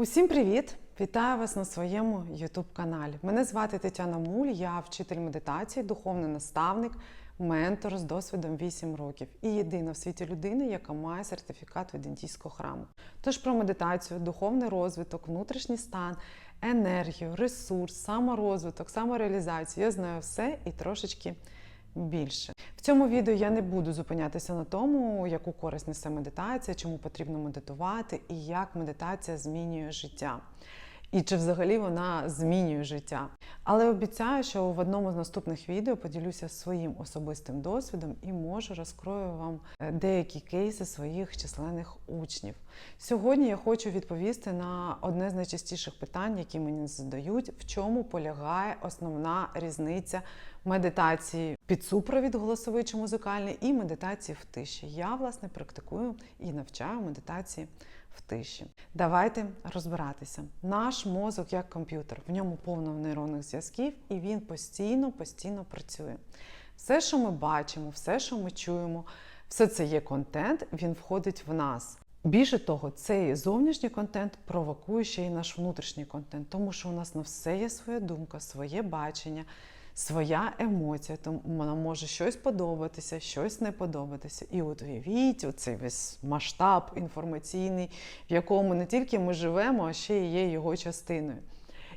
Усім привіт! Вітаю вас на своєму YouTube каналі. Мене звати Тетяна Муль, я вчитель медитації, духовний наставник, ментор з досвідом 8 років і єдина в світі людина, яка має сертифікат від індійського храму. Тож про медитацію, духовний розвиток, внутрішній стан, енергію, ресурс, саморозвиток, самореалізацію я знаю все і трошечки більше. В цьому відео я не буду зупинятися на тому, яку користь несе медитація, чому потрібно медитувати і як медитація змінює життя. І чи взагалі вона змінює життя. Але обіцяю, що в одному з наступних відео поділюся своїм особистим досвідом і можу розкрою вам е, деякі кейси своїх численних учнів. Сьогодні я хочу відповісти на одне з найчастіших питань, які мені задають, в чому полягає основна різниця медитації під супровід голосовий музикальний і медитації в тиші. Я, власне, практикую і навчаю медитації в тиші. Давайте розбиратися. Наш мозок як комп'ютер, в ньому повно нейронних зв'язків, і він постійно, постійно працює. Все, що ми бачимо, все, що ми чуємо, все це є контент, він входить в нас. Більше того, цей зовнішній контент провокує ще й наш внутрішній контент, тому що у нас на все є своя думка, своє бачення, своя емоція. Тому нам може щось подобатися, щось не подобатися. І от уявіть, оцей весь масштаб інформаційний, в якому не тільки ми живемо, а ще і є його частиною.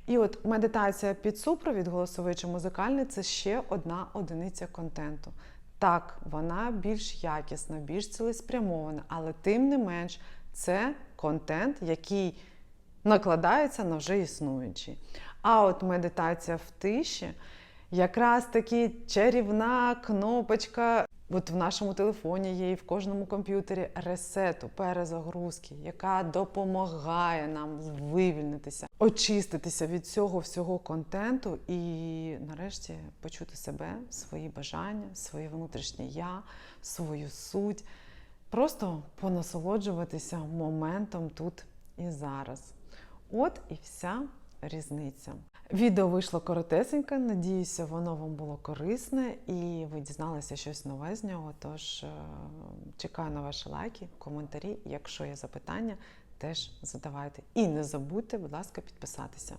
І от медитація під супровід, голосовий чи музикальний це ще одна одиниця контенту. Так, вона більш якісна, більш цілеспрямована, але тим не менш це контент, який накладається на вже існуючий. А от медитація в тиші якраз таки чарівна кнопочка. От в нашому телефоні є і в кожному комп'ютері ресету, перезагрузки, яка допомагає нам вивільнитися, очиститися від цього всього контенту і нарешті почути себе, свої бажання, своє внутрішнє я, свою суть. Просто понасолоджуватися моментом тут і зараз. От і вся різниця. Відео вийшло коротесеньке, надіюся, воно вам було корисне і ви дізналися щось нове з нього. Тож е, чекаю на ваші лайки, коментарі. Якщо є запитання, теж задавайте. І не забудьте, будь ласка, підписатися.